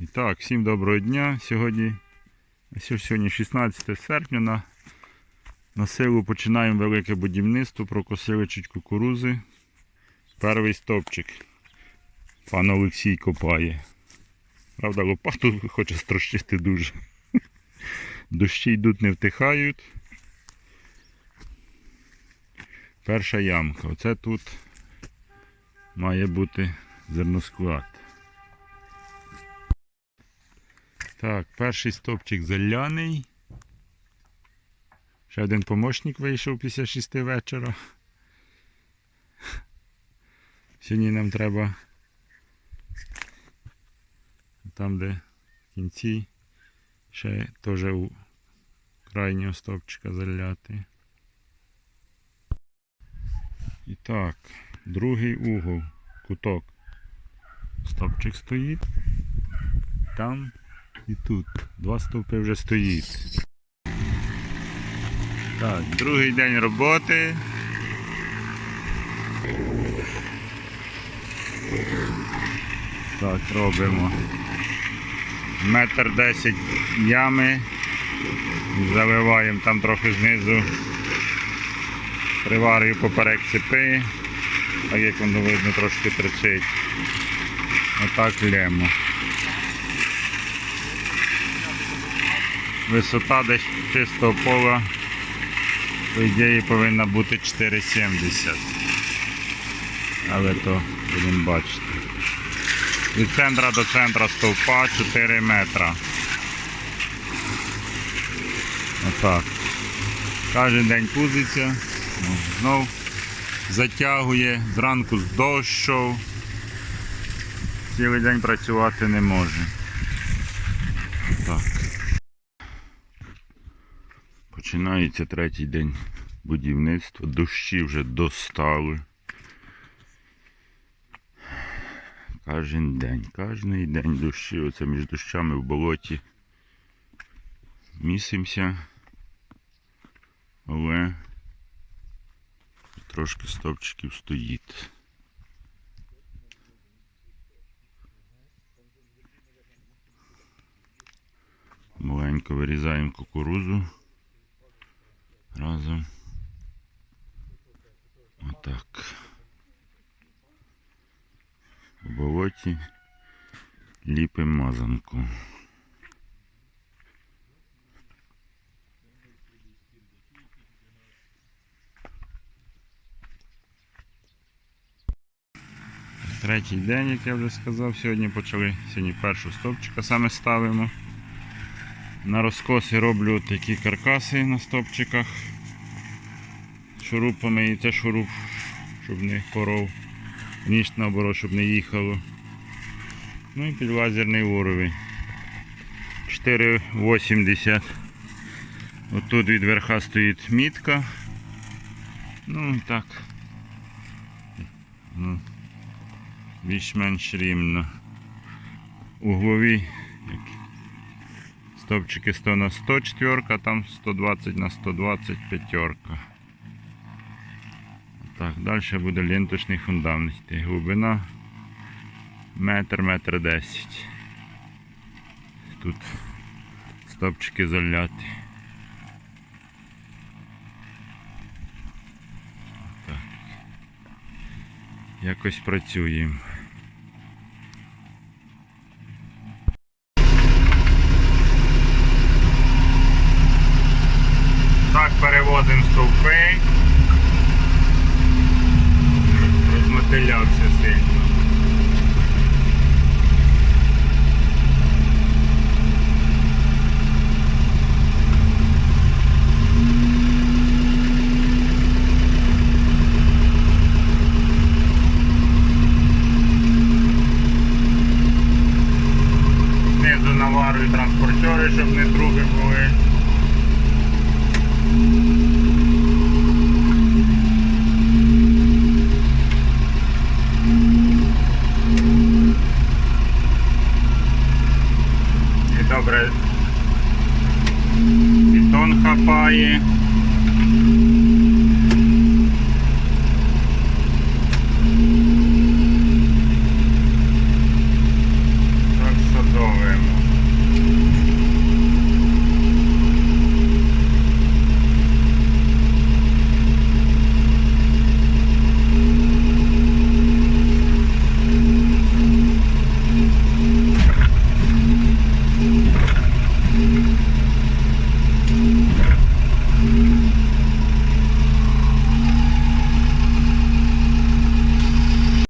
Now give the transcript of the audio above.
І так, всім доброго дня. Сьогодні, сьогодні 16 серпня на, на силу починаємо велике будівництво, прокосили чуть кукурузи. Перший стопчик. Пан Олексій копає. Правда, лопату хоче строщити дуже. Дощі йдуть, не втихають. Перша ямка. Оце тут має бути зерносклад. Так, перший стопчик заляний. Ще один помощник вийшов після 6 вечора. Сьогодні нам треба там, де в кінці, ще теж у крайнього стопчика заляти. І так, другий угол, куток. Стопчик стоїть. Там і тут. Два стовпи вже стоїть. Так, другий день роботи. Так, робимо. Метр десять ями. Заливаємо там трохи знизу. Приварюю поперек цепи. Так як воно видно трошки тричить. Отак лємо. Висота десь чистого пола, по ідеї, повинна бути 4,70. Але то будемо бачити. Від центра до центра стовпа 4 метра. Отак. Кожен день пузиться, ну, знов затягує, зранку з дощу. Цілий день працювати не може. Так. Починається третій день будівництва. Дощі вже достали. Кожен день, кожен день дощі. Оце між дощами в болоті. Місимося. Але трошки стопчиків стоїть. Маленько вирізаємо кукурузу разом. Отак. У болоті ліпимо мазанку. Третій день, як я вже сказав, сьогодні почали сьогодні першу стопчика саме ставимо. На розкоси роблю такі каркаси на стопчиках шурупами і це шуруп, щоб не поров. Ніж наоборот, щоб не їхало. Ну і під лазерний уровень. 4,80. Отут від верха стоїть мітка. Ну так. Ну, більш-менш рівно. Углові Стопчики 100 на 100 четверка, там 120 на 120 п'ятерка. Так, далі буде ленточний фундамент. Глибина метр, метр десять. Тут стопчики заляти. Так. Якось працюємо. Так, перевозимо стовпи. Розмотилявся сильно. Знизу наварую транспортери, щоб не труби були. І добре бетон хапає.